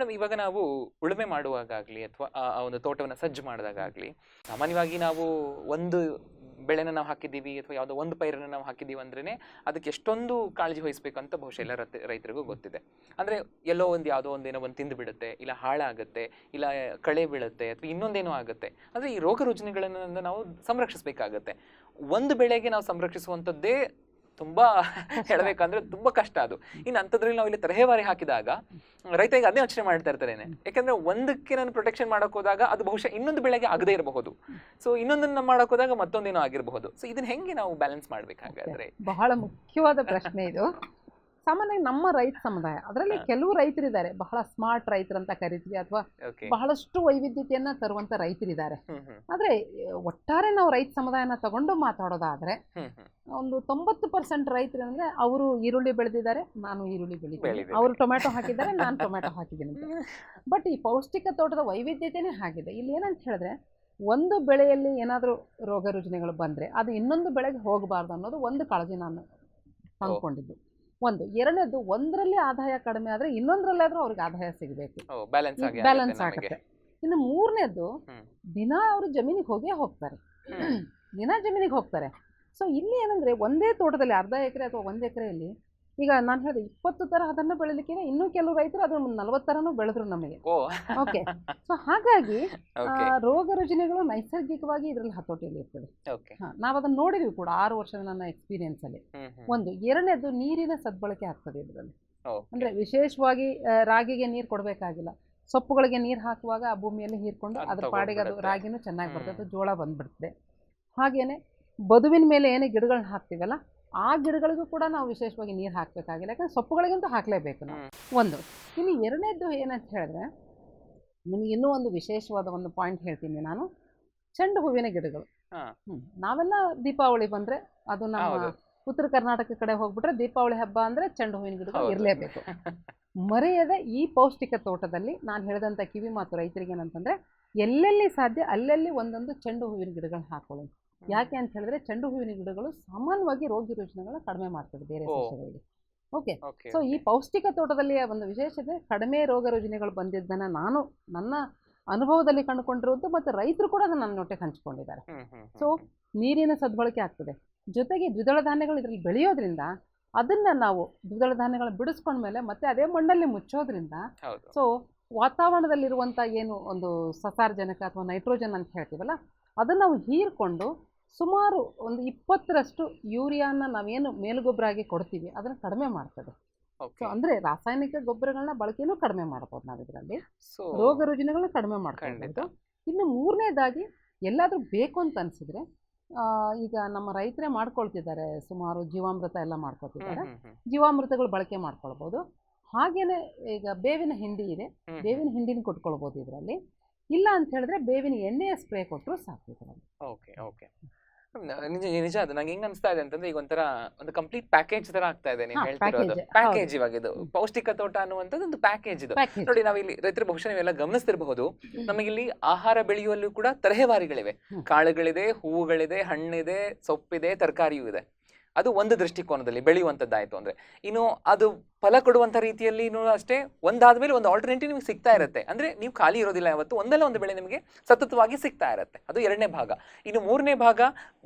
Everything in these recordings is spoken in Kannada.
ಮೇಡಮ್ ಇವಾಗ ನಾವು ಉಳುಮೆ ಮಾಡುವಾಗಲಿ ಅಥವಾ ಆ ಒಂದು ತೋಟವನ್ನು ಸಜ್ಜು ಮಾಡಿದಾಗಲಿ ಸಾಮಾನ್ಯವಾಗಿ ನಾವು ಒಂದು ಬೆಳೆನ ನಾವು ಹಾಕಿದ್ದೀವಿ ಅಥವಾ ಯಾವುದೋ ಒಂದು ಪೈರನ್ನು ನಾವು ಹಾಕಿದ್ದೀವಿ ಅಂದ್ರೇ ಅದಕ್ಕೆ ಎಷ್ಟೊಂದು ಕಾಳಜಿ ವಹಿಸ್ಬೇಕು ಅಂತ ಬಹುಶಃ ಎಲ್ಲ ರೈತ- ರೈತರಿಗೂ ಗೊತ್ತಿದೆ. ಅಂದರೆ ಎಲ್ಲೋ ಒಂದು ಯಾವುದೋ ಒಂದೇನೋ ಒಂದು ತಿಂದು ಬಿಡುತ್ತೆ, ಇಲ್ಲ ಹಾಳಾಗುತ್ತೆ, ಇಲ್ಲ ಕಳೆ ಬೀಳುತ್ತೆ ಅಥವಾ ಇನ್ನೊಂದೇನೋ ಆಗುತ್ತೆ. ಅಂದರೆ ಈ ರೋಗ ರುಜಿನಗಳನ್ನು ನಾವು ಸಂರಕ್ಷಿಸಬೇಕಾಗತ್ತೆ. ಒಂದು ಬೆಳೆಗೆ ನಾವು ಸಂರಕ್ಷಿಸುವಂಥದ್ದೇ ತುಂಬಾ ಹೇಳಬೇಕಂದ್ರೆ ತುಂಬಾ ಕಷ್ಟ ಅದು. ಇನ್ನು ಅಂಥದ್ರಲ್ಲಿ ನಾವು ಇಲ್ಲಿ ತರಹೇವಾರಿ ಹಾಕಿದಾಗ ರೈತ ಈಗ ಅದೇ ಯೋಚನೆ ಮಾಡ್ತಾ ಇರ್ತಾರೇನೆ ಯಾಕಂದ್ರೆ ಒಂದಕ್ಕೆ ನಾನು ಪ್ರೊಟೆಕ್ಷನ್ ಮಾಡಕ್ ಹೋದಾಗ ಅದು ಬಹುಶಃ ಇನ್ನೊಂದು ಬೆಳೆಗೆ ಆಗದೇ ಇರಬಹುದು. ಸೊ ಇನ್ನೊಂದನ್ನ ಮಾಡಕ್ ಹೋದಾಗ ಮತ್ತೊಂದೇನೋ ಆಗಿರಬಹುದು. ಸೊ ಇದನ್ನ ಹೆಂಗೆ ನಾವು ಬ್ಯಾಲೆನ್ಸ್ ಮಾಡ್ಬೇಕಾಗಾದ್ರೆ ಬಹಳ ಮುಖ್ಯವಾದ ಪ್ರಶ್ನೆ ಇದು. ಸಾಮಾನ್ಯವಾಗಿ ನಮ್ಮ ರೈತ ಸಮುದಾಯ ಅದರಲ್ಲಿ ಕೆಲವು ರೈತರಿದ್ದಾರೆ. ಬಹಳ ಸ್ಮಾರ್ಟ್ ರೈತರು ಅಂತ ಕರಿತೀವಿ ಅಥವಾ ಬಹಳಷ್ಟು ವೈವಿಧ್ಯತೆಯನ್ನ ತರುವಂತ ರೈತರಿದ್ದಾರೆ. ಆದ್ರೆ ಒಟ್ಟಾರೆ ನಾವು ರೈತ ಸಮುದಾಯನ ತಗೊಂಡು ಮಾತಾಡೋದಾದ್ರೆ ಒಂದು ತೊಂಬತ್ತು ಪರ್ಸೆಂಟ್ ರೈತರು ಅಂದ್ರೆ ಅವರು ಈರುಳ್ಳಿ ಬೆಳೆದಿದ್ದಾರೆ ನಾನು ಈರುಳ್ಳಿ ಬೆಳಿತೀನಿ. ಅವರು ಟೊಮೆಟೊ ಹಾಕಿದ್ದಾರೆ ನಾನು ಟೊಮೆಟೊ ಹಾಕಿದ್ದೀನಿ ಬಟ್ ಈ ಪೌಷ್ಟಿಕ ತೋಟದ ವೈವಿಧ್ಯತೆನೇ ಆಗಿದೆ ಇಲ್ಲಿ ಏನಂತ ಹೇಳಿದ್ರೆ ಒಂದು ಬೆಳೆಯಲ್ಲಿ ಏನಾದರೂ ರೋಗ ರುಜಿನಗಳು ಬಂದರೆ ಅದು ಇನ್ನೊಂದು ಬೆಳೆಗೆ ಹೋಗಬಾರ್ದು ಅನ್ನೋದು ಒಂದು ಕಾಳಜಿ ನಾನು ತಂದ್ಕೊಂಡಿದ್ದು. ಒಂದು ಎರಡನೇದು ಒಂದರಲ್ಲಿ ಆದಾಯ ಕಡಿಮೆ ಆದರೆ ಇನ್ನೊಂದರಲ್ಲಾದರೂ ಅವ್ರಿಗೆ ಆದಾಯ ಸಿಗಬೇಕು. ಬ್ಯಾಲೆನ್ಸ್ ಆಗಿ ಬ್ಯಾಲೆನ್ಸ್ ಆಗುತ್ತೆ. ಇನ್ನು ಮೂರನೇದು. ದಿನ ಅವರು ಜಮೀನಿಗೆ ಹೋಗೇ ಹೋಗ್ತಾರೆ. ದಿನ ಜಮೀನಿಗೆ ಹೋಗ್ತಾರೆ. ಸೊ ಇಲ್ಲಿ ಏನಂದ್ರೆ ಒಂದೇ ತೋಟದಲ್ಲಿ ಅರ್ಧ ಎಕರೆ ಅಥವಾ ಒಂದು ಎಕರೆಯಲ್ಲಿ ಈಗ ನಾನು ಹೇಳಿದೆ ಇಪ್ಪತ್ತು ತರ ಅದನ್ನ ಬೆಳಿಲಿಕ್ಕೆ ಇನ್ನೂ ಕೆಲವು ರೈತರು ಅದನ್ನು ನಲವತ್ತು ತರನು ಬೆಳೆದ್ರು ನಮಗೆ. ಓಕೆ ಸೊ ಹಾಗಾಗಿ ರೋಗ ರುಜಿನಗಳು ನೈಸರ್ಗಿಕವಾಗಿ ಇದರಲ್ಲಿ ಹತೋಟಿಯಲ್ಲಿ ಇರ್ತದೆ ನಾವು ಅದನ್ನು ನೋಡಿದ್ವಿ ಕೂಡ ಆರು ವರ್ಷದ ನನ್ನ ಎಕ್ಸ್ಪೀರಿಯನ್ಸಲ್ಲಿ ಹ್ಮ್ ಹ್ಮ್. ಒಂದು ಎರಡನೇದು ನೀರಿನ ಸದ್ಬಳಕೆ ಆಗ್ತದೆ ಇದರಲ್ಲಿ. ಅಂದ್ರೆ ಅಂದರೆ ವಿಶೇಷವಾಗಿ ರಾಗಿಗೆ ನೀರು ಕೊಡಬೇಕಾಗಿಲ್ಲ. ಸೊಪ್ಪುಗಳಿಗೆ ನೀರು ಹಾಕುವಾಗ ಆ ಭೂಮಿಯಲ್ಲಿ ಹೀರ್ಕೊಂಡು ಅದು ಅದ್ರ ಪಾಡಿಗೆ ಅದು. ರಾಗಿನೂ ಚೆನ್ನಾಗಿ. ಬರ್ತದೆ ಜೋಳ ಬಂದ್ಬಿಡ್ತದೆ. ಹಾಗೇನೆ ಬದುವಿನ ಮೇಲೆ ಏನೇ ಗಿಡಗಳನ್ನ ಹಾಕ್ತೀವಲ್ಲ ಆ ಗಿಡಗಳಿಗೂ ಕೂಡ ನಾವು ವಿಶೇಷವಾಗಿ ನೀರು ಹಾಕಬೇಕಾಗಿಲ್ಲ. ಯಾಕಂದ್ರೆ ಸೊಪ್ಪುಗಳಿಗಂತೂ ಹಾಕಲೇಬೇಕು ನಾವು. ಒಂದು ಇನ್ನು ಎರಡನೇದ್ದು ಏನಂತ ಹೇಳಿದ್ರೆ ನಿಮಗೆ ಇನ್ನೂ ಒಂದು ವಿಶೇಷವಾದ ಒಂದು ಪಾಯಿಂಟ್ ಹೇಳ್ತೀನಿ ನಾನು. ಚೆಂಡು ಹೂವಿನ ಗಿಡಗಳು. ಹ್ಮ್. ನಾವೆಲ್ಲ ದೀಪಾವಳಿ ಬಂದ್ರೆ ಅದು ನಮ್ಮ ಉತ್ತರ ಕರ್ನಾಟಕ ಕಡೆ ಹೋಗ್ಬಿಟ್ರೆ ದೀಪಾವಳಿ ಹಬ್ಬ ಅಂದ್ರೆ ಚೆಂಡು ಹೂವಿನ ಗಿಡಗಳು ಇರಲೇಬೇಕು. ಮರೆಯದೆ ಈ ಪೌಷ್ಟಿಕ ತೋಟದಲ್ಲಿ ನಾನು ಹೇಳಿದಂಥ ಕಿವಿ ಮಾತು ರೈತರಿಗೆ ಏನಂತಂದ್ರೆ ಎಲ್ಲೆಲ್ಲಿ ಸಾಧ್ಯ ಅಲ್ಲೆಲ್ಲಿ ಒಂದೊಂದು ಚೆಂಡು ಹೂವಿನ ಗಿಡಗಳನ್ನ ಹಾಕೊಳ್ಳಿ ಯಾಕೆ ಅಂತ ಹೇಳಿದ್ರೆ ಚೆಂಡು ಹೂವಿನ ಗಿಡಗಳು ಸಾಮಾನ್ಯವಾಗಿ ರೋಗ ರುಜಿನಗಳನ್ನ ಕಡಿಮೆ ಮಾಡ್ತದೆ ಬೇರೆ. ಸಸ್ಯಗಳಿಗೆ. ಓಕೆ. ಸೊ ಈ ಪೌಷ್ಟಿಕ ತೋಟದಲ್ಲಿ ಒಂದು ವಿಶೇಷತೆ ಕಡಿಮೆ ರೋಗ ರುಜಿನಗಳು ಬಂದಿದ್ದನ್ನ ನಾನು ನನ್ನ ಅನುಭವದಲ್ಲಿ ಕಂಡುಕೊಂಡಿರುವುದು ಮತ್ತು ರೈತರು ಕೂಡ ಅದನ್ನು ನನ್ನ ನೊಟ್ಟೆ ಹಂಚಿಕೊಂಡಿದ್ದಾರೆ. ಸೊ ನೀರಿನ ಸದ್ಬಳಕೆ ಆಗ್ತದೆ. ಜೊತೆಗೆ ದ್ವಿದಳ ಧಾನ್ಯಗಳು ಇದರಲ್ಲಿ ಬೆಳೆಯೋದ್ರಿಂದ ಅದನ್ನ ನಾವು ದ್ವಿದಳ ಬಿಡಿಸ್ಕೊಂಡ ಬಿಡಿಸ್ಕೊಂಡ್ಮೇಲೆ ಮತ್ತೆ ಅದೇ ಮಣ್ಣಲ್ಲಿ ಮುಚ್ಚೋದ್ರಿಂದ ಸೊ ವಾತಾವರಣದಲ್ಲಿರುವಂಥ ಏನು ಒಂದು ಸಸಾರಜನಕ ಅಥವಾ ನೈಟ್ರೋಜನ್ ಅಂತ ಹೇಳ್ತೀವಲ್ಲ ಅದನ್ನು ನಾವು ಹೀರ್ಕೊಂಡು ಸುಮಾರು ಒಂದು ಇಪ್ಪತ್ತರಷ್ಟು ಯೂರಿಯಾನ ನಾವೇನು ಮೇಲುಗೊಬ್ಬರ ಆಗಿ ಕೊಡ್ತೀವಿ ಅದನ್ನ ಕಡಿಮೆ ಮಾಡ್ತದೆ. ಸೊ ಅಂದರೆ ರಾಸಾಯನಿಕ ಗೊಬ್ಬರಗಳನ್ನ ಬಳಕೆನೂ ಕಡಿಮೆ ಮಾಡ್ಬೋದು ನಾವು ಇದರಲ್ಲಿ ರೋಗ ರುಜಿನಗಳನ್ನ ಕಡಿಮೆ ಮಾಡ್ಕೊಂಡಿದ್ದು ಇನ್ನು ಮೂರನೇದಾಗಿ ಎಲ್ಲಾದ್ರೂ ಬೇಕು ಅಂತ ಅನ್ಸಿದ್ರೆ ಈಗ ನಮ್ಮ ರೈತರೇ ಮಾಡ್ಕೊಳ್ತಿದ್ದಾರೆ ಸುಮಾರು ಜೀವಾಮೃತ ಎಲ್ಲ ಹ್ಮ್ ಜೀವಾಮೃತಗಳು ಬಳಕೆ ಮಾಡ್ಕೊಳ್ಬೋದು. ಹಾಗೇನೆ ಈಗ ಬೇವಿನ ಹಿಂಡಿ ಇದೆ. ಬೇವಿನ ಹಿಂಡಿನ ಕೊಟ್ಕೊಳ್ಬೋದು ಇದರಲ್ಲಿ. ಇಲ್ಲ ಅಂತ ಹೇಳಿದ್ರೆ ಬೇವಿನ ಎಣ್ಣೆಯ ಸ್ಪ್ರೇ ಕೊಟ್ಟರು ಸಾಕು ಇದರಲ್ಲಿ. ಓಕೆ ಓಕೆ ನಿಜ ನಿಜ ಅದು. ನಂಗೆ ಹೆಂಗ್ ಅನ್ಸ್ತಾ ಇದೆ ಅಂತಂದ್ರೆ ಈಗ ಒಂಥರ ಒಂದು ಕಂಪ್ಲೀಟ್ ಪ್ಯಾಕೇಜ್ ತರ ಆಗ್ತಾ ಇದೆ ನೀವು ಹೇಳ್ತಿರೋದು. ಪ್ಯಾಕೇಜ್ ಇವಾಗ ಇದು ಪೌಷ್ಟಿಕ ತೋಟ ಅನ್ನುವಂಥದ್ದು ಒಂದು ಪ್ಯಾಕೇಜ್ ಇದು. ನೋಡಿ ನಾವು ಇಲ್ಲಿ ರೈತರ ಬಹುಶಃ ನೀವೆಲ್ಲ ಗಮನಿಸ್ತಿರಬಹುದು. ನಮಗಿಲ್ಲಿ ಆಹಾರ ಬೆಳೆಯುವಲ್ಲೂ ಕೂಡ ತರಹೇವಾರಿಗಳಿವೆ. ಕಾಳುಗಳಿದೆ ಹೂವುಗಳಿದೆ ಹಣ್ಣಿದೆ ಸೊಪ್ಪಿದೆ ತರಕಾರಿಯೂ ಇದೆ. ಅದು ಒಂದು ದೃಷ್ಟಿಕೋನದಲ್ಲಿ ಬೆಳೆಯುವಂಥದ್ದಾಯಿತು ಅಂದರೆ. ಇನ್ನು ಅದು ಫಲ ಕೊಡುವಂಥ ರೀತಿಯಲ್ಲಿ ಅಷ್ಟೇ ಒಂದಾದ ಮೇಲೆ ಒಂದು ಆಲ್ಟರ್ನೇಟಿವ್ ನಿಮಗೆ ಸಿಗ್ತಾ ಇರುತ್ತೆ. ಅಂದರೆ ನೀವು ಖಾಲಿ ಇರೋದಿಲ್ಲ ಯಾವತ್ತು, ಒಂದಲ್ಲ ಒಂದು ಬೆಳೆ ನಿಮಗೆ ಸತತವಾಗಿ ಸಿಗ್ತಾ ಇರುತ್ತೆ. ಅದು ಎರಡನೇ ಭಾಗ. ಇನ್ನು ಮೂರನೇ ಭಾಗ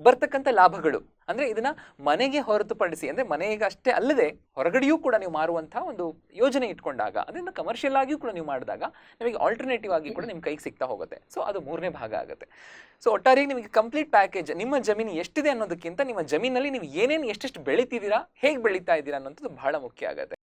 ಬರ್ತಕ್ಕಂಥ ಲಾಭಗಳು. ಅಂದ್ರೆ ಇದನ್ನ ಮನೆಗೆ ಹೊರತುಪಡಿಸಿ, ಅಂದ್ರೆ ಮನೆಗೆ ಅಷ್ಟೇ ಅಲ್ಲದೆ ಹೊರಗಡೆಯೂ ಕೂಡ ನೀವು ಮಾರುವಂಥ ಒಂದು ಯೋಜನೆ ಇಟ್ಕೊಂಡಾಗ ಅದನ್ನು ಕಮರ್ಷಿಯಲ್ ಆಗಿಯೂ ಕೂಡ ನೀವು ಮಾಡಿದಾಗ ನಿಮಗೆ ಆಲ್ಟರ್ನೇಟಿವ್ ಆಗಿ ಕೂಡ ನಿಮ್ಮ ಕೈಗೆ ಸಿಗ್ತಾ ಹೋಗುತ್ತೆ. ಸೊ ಅದು ಮೂರನೇ ಭಾಗ ಆಗುತ್ತೆ. ಸೊ ಒಟ್ಟಾರೆ ನಿಮಗೆ ಕಂಪ್ಲೀಟ್ ಪ್ಯಾಕೇಜ್ ನಿಮ್ಮ ಜಮೀನು ಎಷ್ಟಿದೆ ಅನ್ನೋದಕ್ಕಿಂತ ನಿಮ್ಮ ಜಮೀನಲ್ಲಿ ನೀವು ಏನೇನು ಎಷ್ಟೆಷ್ಟು ಬೆಳಿತಿದ್ದೀರಾ, ಹೇಗೆ ಬೆಳೀತಾ ಇದ್ದೀರಾ ಅನ್ನೋಂಥದ್ದು ಬಹಳ ಮುಖ್ಯ ಆಗುತ್ತೆ.